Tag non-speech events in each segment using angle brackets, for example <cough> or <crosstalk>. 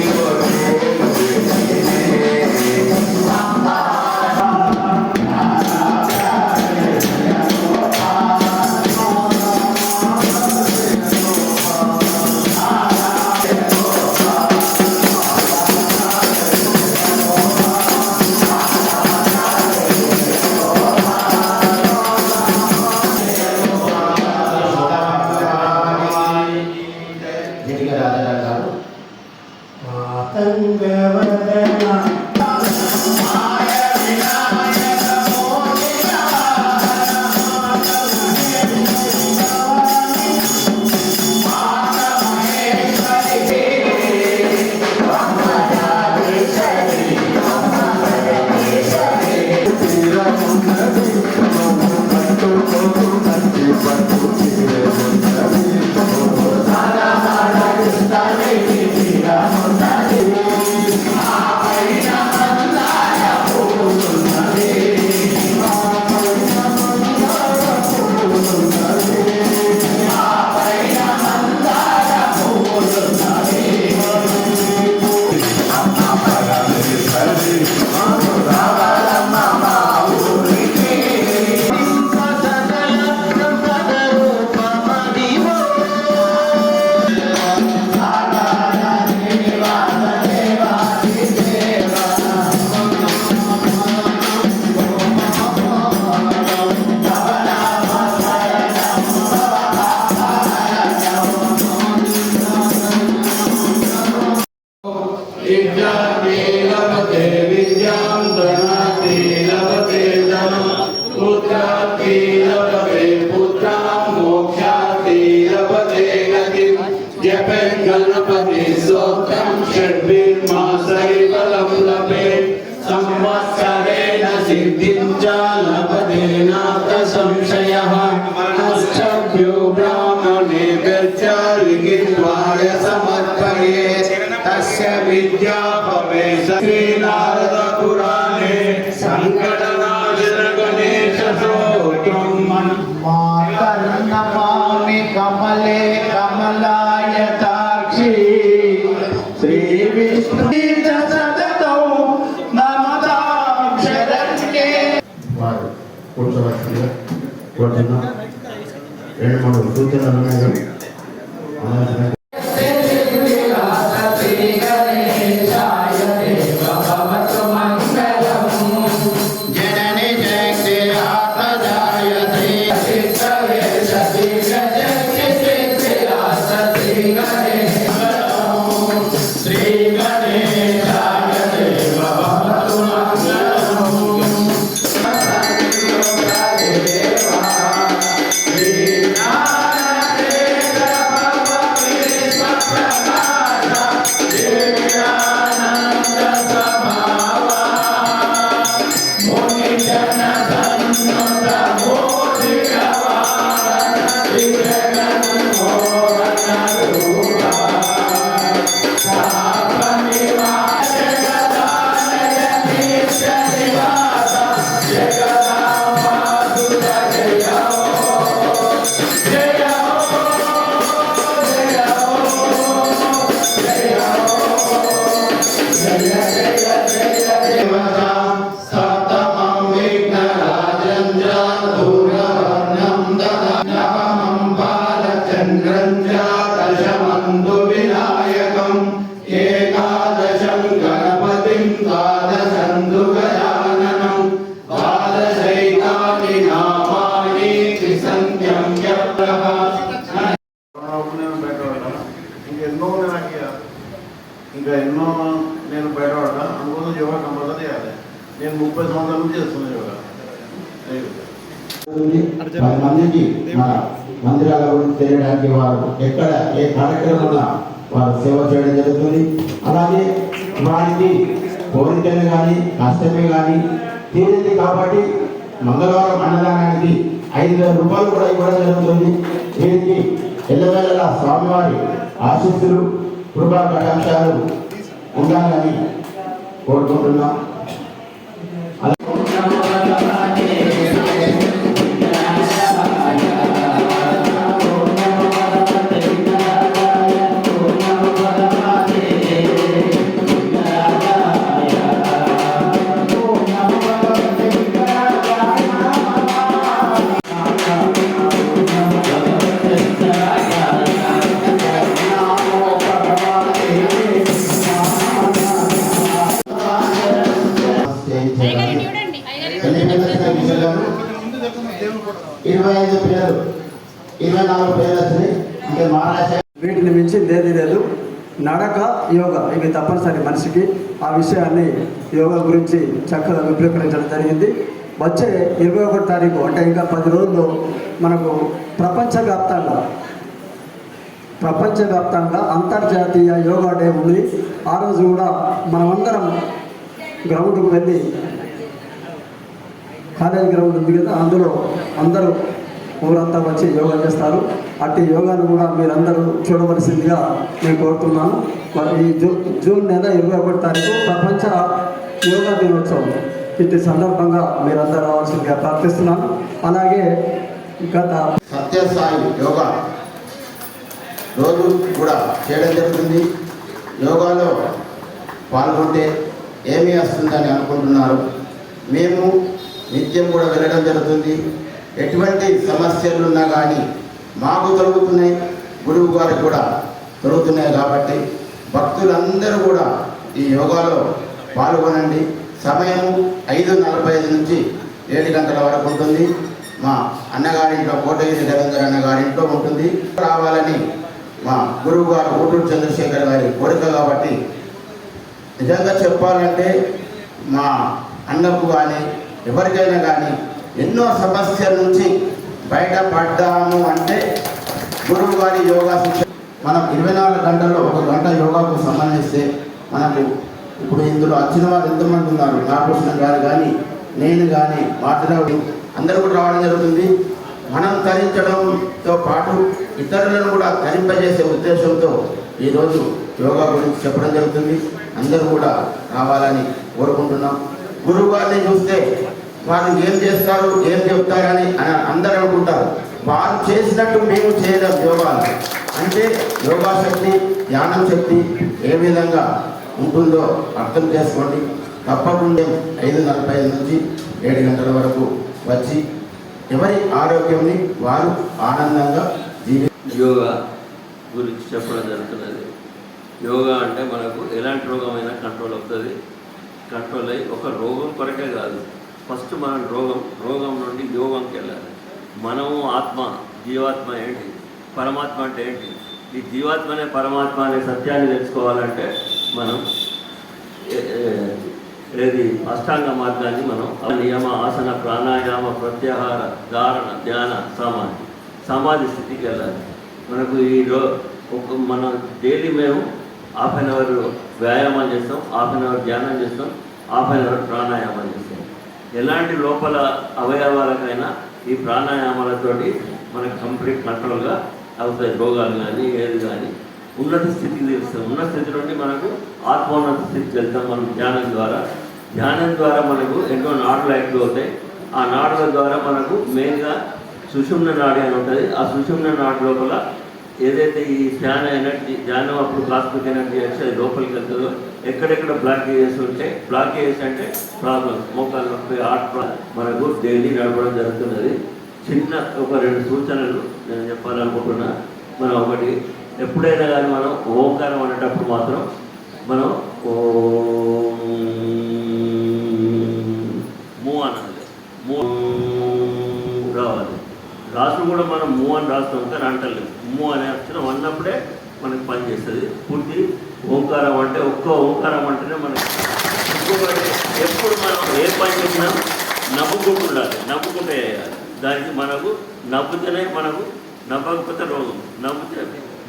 Gracias. longa India. వారు కూర్చోవలసిందిగా కోరుతున్నాం రెండు మూడు పది మందికి మన మందిరాల గురించి తెలియడానికి వారు ఎక్కడ ఏ కార్యక్రమంలో వారు సేవ చేయడం జరుగుతుంది. అలాగే వారికి కోరికలు కానీ కష్టమే కానీ తీరింది కాబట్టి మంగళవారం అన్నదానానికి ఐదు వేల రూపాయలు కూడా ఇవ్వడం జరుగుతుంది. దీనికి ఎల్లవేళలా స్వామివారి ఆశీస్సులు కృపా కటాక్షాలు ఉండాలని కోరుకుంటున్నాం. ఇవి తప్పనిసరి మనిషికి. ఆ విషయాన్ని యోగా గురించి చక్కగా విపులీకరించడం జరిగింది. వచ్చే ఇరవై ఒకటి తారీఖు అంటే ఇంకా పది రోజుల్లో మనకు ప్రపంచవ్యాప్తంగా ప్రపంచవ్యాప్తంగా అంతర్జాతీయ యోగా డే ఉంది. ఆ రోజు కూడా మనమందరం గ్రౌండ్కి వెళ్ళి కాలేజీ గ్రౌండ్ ఉంది కదా అందులో అందరూ ఊరంతా వచ్చి యోగా చేస్తారు. అట్టి యోగాను కూడా మీరందరూ చూడవలసిందిగా నేను కోరుతున్నాను. మరి ఈ జూ జూన్ నెల ఇరవై ఒకటి తారీఖు ప్రపంచ యోగా దినోత్సవం. ఇట్టి సందర్భంగా మీరందరూ రావాల్సిందిగా ప్రార్థిస్తున్నాను. అలాగే గత సత్యసాయి యోగా రోజు కూడా చేయడం జరుగుతుంది. యోగాలో పాల్గొంటే ఏమి వస్తుందని అనుకుంటున్నారు. మేము నిత్యం కూడా వెళ్ళడం జరుగుతుంది. ఎటువంటి సమస్యలు ఉన్నా కానీ మాకు తొలుగుతున్నాయి గురువు గారికి కూడా తొలుగుతున్నాయి కాబట్టి భక్తులందరూ కూడా ఈ యోగాలో పాల్గొనండి. సమయం ఐదు నలభై ఐదు నుంచి ఏడు గంటల వరకు ఉంటుంది. మా అన్నగారింట్లో కోటగిరి నిరంజన్ అన్నగారింట్లో ఉంటుంది. రావాలని మా గురువు గారు ఊటూరు చంద్రశేఖర్ గారి కోరిక కాబట్టి నిజంగా చెప్పాలంటే మా అన్నకు కానీ ఎవరికైనా కానీ ఎన్నో సమస్యల నుంచి బయటపడ్డాము అంటే గురువు గారి యోగా శిక్షణ మనం ఇరవై నాలుగు గంటల్లో ఒక గంట యోగాకు సంబంధిస్తే మనకు ఇప్పుడు ఇందులో వచ్చిన వారు ఎంతమంది ఉన్నారు? నాగకృష్ణ గారు కానీ నేను కానీ మాట్లాడు అందరూ కూడా రావడం జరుగుతుంది. మనం తరించడంతో పాటు ఇతరులను కూడా తరింపజేసే ఉద్దేశంతో ఈరోజు యోగా గురించి చెప్పడం జరుగుతుంది. అందరూ కూడా రావాలని కోరుకుంటున్నాం. గురువు గారిని చూస్తే వారు ఏం చేస్తారు ఏం చెప్తారని అని అందరూ అనుకుంటారు. వారు చేసినట్టు మేము చేయలేం యోగాలు. అంటే యోగా శక్తి ధ్యానం శక్తి ఏ విధంగా ఉంటుందో అర్థం చేసుకోండి. తప్పకుండా ఐదు నలభై ఐదు నుంచి ఏడు గంటల వరకు వచ్చి ఎవరి ఆరోగ్యంని వారు ఆనందంగా జీవి యోగా గురించి చెప్పడం జరుగుతున్నది. యోగా అంటే మనకు ఎలాంటి రోగమైనా కంట్రోల్ అవుతుంది. కంట్రోల్ అయ్యి ఒక రోగం కొరకే కాదు. ఫస్ట్ మనం రోగం రోగం నుండి యోగంకి వెళ్ళాలి. మనము ఆత్మ జీవాత్మ ఏంటి? పరమాత్మ అంటే ఏంటి? ఈ జీవాత్మనే పరమాత్మ అనే సత్యాన్ని తెలుసుకోవాలంటే మనం ఏది? అష్టాంగ మార్గాన్ని మనం ఆ నియమ ఆసన ప్రాణాయామ ప్రత్యాహార ధారణ ధ్యాన సమాధి సమాధి స్థితికి వెళ్ళాలి. మనకు ఈ రో ఒక మన డైలీ మేము హాఫ్ అన్ అవర్ వ్యాయామం చేస్తాం హాఫ్ అన్ అవర్ ధ్యానం చేస్తాం హాఫ్ అన్ అవర్ ప్రాణాయామం చేస్తాం. ఎలాంటి లోపల అవయవాలకైనా ఈ ప్రాణాయామాలతోటి మనకు కంప్లీట్ కంట్రోల్గా అవుతాయి రోగాలు కానీ ఏది కానీ ఉన్నత స్థితికి తెలుస్తాం ఉన్నత స్థితి నుండి మనకు ఆత్మోన్నత స్థితికి వెళ్తాం మనం ధ్యానం ద్వారా. ధ్యానం ద్వారా మనకు ఎన్నో నాడులు యాక్టివ్ అవుతాయి. ఆ నాడుల ద్వారా మనకు మెయిన్గా సుషుమ్న నాడి అని ఉంటుంది. ఆ సుషుమ్న నాడు లోపల ఏదైతే ఈ ధ్యాన ఎనర్జీ ధ్యానం అప్పుడు కాస్మిక్ ఎనర్జీ వచ్చి అది లోపలికి వెళ్తుందో ఎక్కడెక్కడ బ్లాకేజెస్ ఉంటే బ్లాకేజెస్ అంటే ప్రాబ్లమ్స్ మోకాలు నొప్పి హార్ట్ మనకు డైలీ నడపడం జరుగుతున్నది. చిన్న ఒక రెండు సూచనలు నేను చెప్పాలనుకుంటున్నా. మనం ఒకటి ఎప్పుడైనా కానీ మనం ఓంకారం అనేటప్పుడు మాత్రం మనం ఓ మూ అనాలి. మూ రావాలి. రాసు కూడా మనం మూ అని రాస్తాం కానీ అంటలేదు మూ అనే అక్షరం అన్నప్పుడే మనకి పనిచేస్తుంది పూర్తి ఓంకారం అంటే ఒక్క ఓంకారం అంటేనే మనకి ఎప్పుడు మనం ఏ పని చేసినా నవ్వుకుంటూ ఉండాలి నవ్వుకుంటే దానికి మనకు నవ్వుతేనే మనకు నవ్వకపోతే రోగం. నవ్వుతే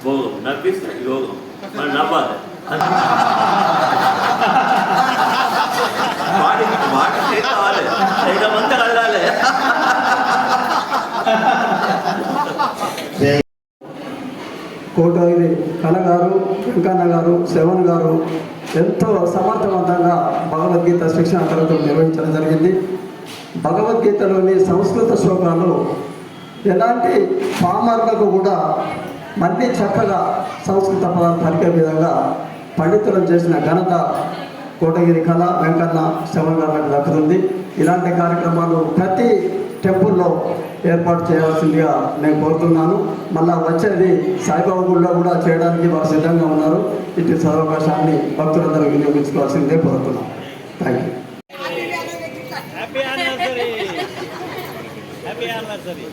భోగం. నవ్విస్తే యోగం మనం నవ్వాలి. <laughs> వెంకన్న గారు శవన్ గారు ఎంతో సమర్థవంతంగా భగవద్గీత శిక్షణ తరగతులు నిర్వహించడం జరిగింది. భగవద్గీతలోని సంస్కృత శ్లోకాలు ఎలాంటి పామరులకు కూడా మళ్ళీ చక్కగా సంస్కృత పదాలు పలికే విధంగా పండితులను చేసిన ఘనత కోటగిరి కళ వెంకన్న శవన్ గారు దక్కుతుంది ఇలాంటి కార్యక్రమాలు ప్రతి టెంపుల్లో ఏర్పాటు చేయాల్సిందిగా నేను కోరుతున్నాను. మళ్ళా వచ్చేది సాయిబాబా గుడిలో కూడా చేయడానికి వారు సిద్ధంగా ఉన్నారు. ఇటు సదవకాశాన్ని భక్తులందరూ వినియోగించుకోవాల్సిందే కోరుతున్నాను. Thank you happy anniversary happy anniversary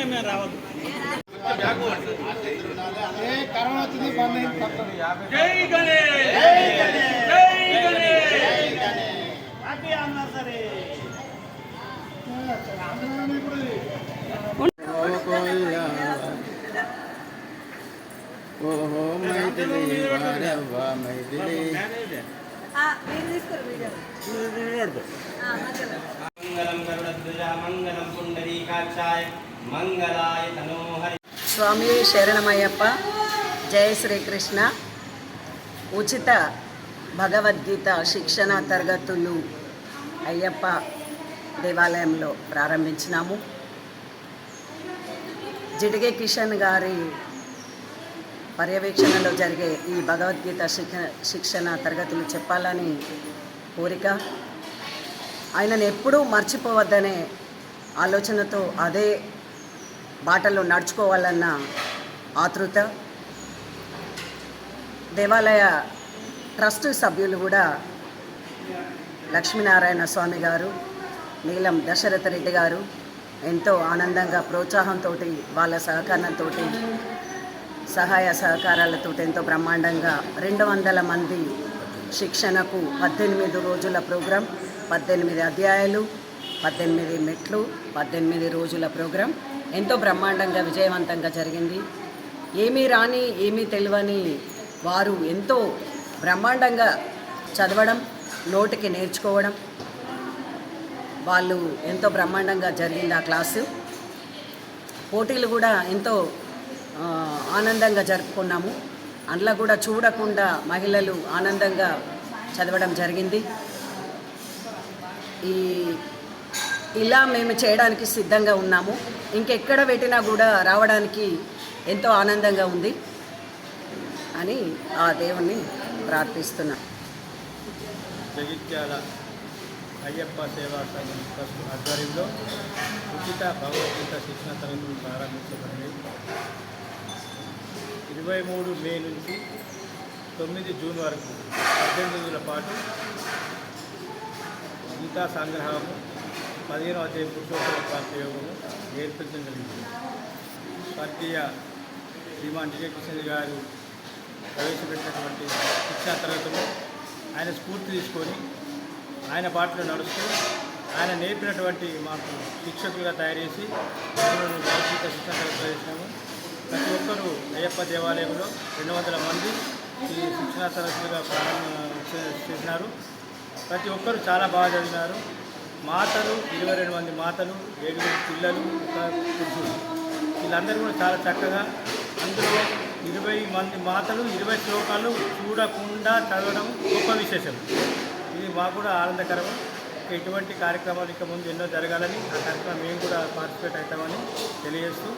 తీరా చేతులు హ్యాపీ మ్యారేజ్ డే మేము రావద్దు జై గణేష్ జై గణేష్ ఓహో మైథిలి వారవ్వ మైథిలి మంగళం మంగళం పుండరీకాక్షాయ. మంగళాయ తనోహరి స్వామి శరణమయ్యప్ప జయ శ్రీకృష్ణ. ఉచిత భగవద్గీత శిక్షణ తరగతులు అయ్యప్ప దేవాలయంలో ప్రారంభించినాము. జిడిగే కిషన్ గారి పర్యవేక్షణలో జరిగే ఈ భగవద్గీత శిక్ష శిక్షణ తరగతులు చెప్పాలని కోరిక. ఆయనను ఎప్పుడూ మర్చిపోవద్దనే ఆలోచనతో అదే బాటలో నడుచుకోవాలన్న ఆతృత. దేవాలయ ట్రస్ట్ సభ్యులు కూడా లక్ష్మీనారాయణ స్వామి గారు నీలం దశరథ రెడ్డి గారు ఎంతో ఆనందంగా ప్రోత్సాహంతో వాళ్ళ సహకారంతో సహాయ సహకారాలతో ఎంతో బ్రహ్మాండంగా రెండు వందల మంది శిక్షణకు పద్దెనిమిది రోజుల ప్రోగ్రాం పద్దెనిమిది అధ్యాయాలు పద్దెనిమిది మెట్లు పద్దెనిమిది రోజుల ప్రోగ్రాం. ఎంతో బ్రహ్మాండంగా విజయవంతంగా జరిగింది. ఏమీ రాని ఏమీ తెలియని వారు ఎంతో బ్రహ్మాండంగా చదవడం నోటికి నేర్చుకోవడం. వాళ్ళు ఎంతో బ్రహ్మాండంగా జరిగింది ఆ క్లాసు. పోటీలు కూడా ఎంతో ఆనందంగా జరుపుకున్నాము. అందులో కూడా చూడకుండా మహిళలు ఆనందంగా చదవడం జరిగింది. ఈ ఇలా మేము చేయడానికి సిద్ధంగా ఉన్నాము. ఇంకెక్కడ పెట్టినా కూడా రావడానికి ఎంతో ఆనందంగా ఉంది అని ఆ దేవుణ్ణి ప్రార్థిస్తున్నా. జగిత్యాల అయ్యప్ప సేవా సంఘం ట్రస్ట్ ఆధ్వర్యంలో ఉచిత భగవద్గీత శిక్షణ తరగతులు ప్రారంభించబడింది. ఇరవై మూడు మే నుంచి తొమ్మిది జూన్ వరకు పద్దెనిమిది రోజుల పాటు గీతా సంగ్రహము పదిహేనవ అధ్యాయం పురుషోత్తమ ప్రాంత యోగము నేర్పించడం జరిగింది. స్వర్గీయ శ్రీమాన్ విజయకిషన్ గారు ప్రవేశపెట్టినటువంటి శిక్షణ తరగతులు ఆయన స్ఫూర్తి తీసుకొని ఆయన బాటలో నడుస్తూ ఆయన నేర్పినటువంటి మాకు శిక్షకులుగా తయారు చేసి అందులో శిక్షణ తరగతులు ప్రతి ఒక్కరూ అయ్యప్ప దేవాలయంలో రెండు వందల మంది ఈ శిక్షణ తరగతులుగా ప్రారంభం చేసినారు. ప్రతి ఒక్కరు చాలా బాగా చదివినారు. మాతలు ఇరవై రెండు మంది మాతలు ఏడుగురు పిల్లలు ఒక పురుషుడు. వీళ్ళందరూ కూడా చాలా చక్కగా అందులో ఇరవై మంది మాతలు ఇరవై శ్లోకాలు చూడకుండా చదవడం గొప్ప విశేషం. ఇది మాకు కూడా ఆనందకరం. ఎటువంటి కార్యక్రమాలు ఇక ముందు ఎన్నో జరగాలని ఆ కార్యక్రమం మేము కూడా పార్టిసిపేట్ అవుతామని తెలియజేస్తూ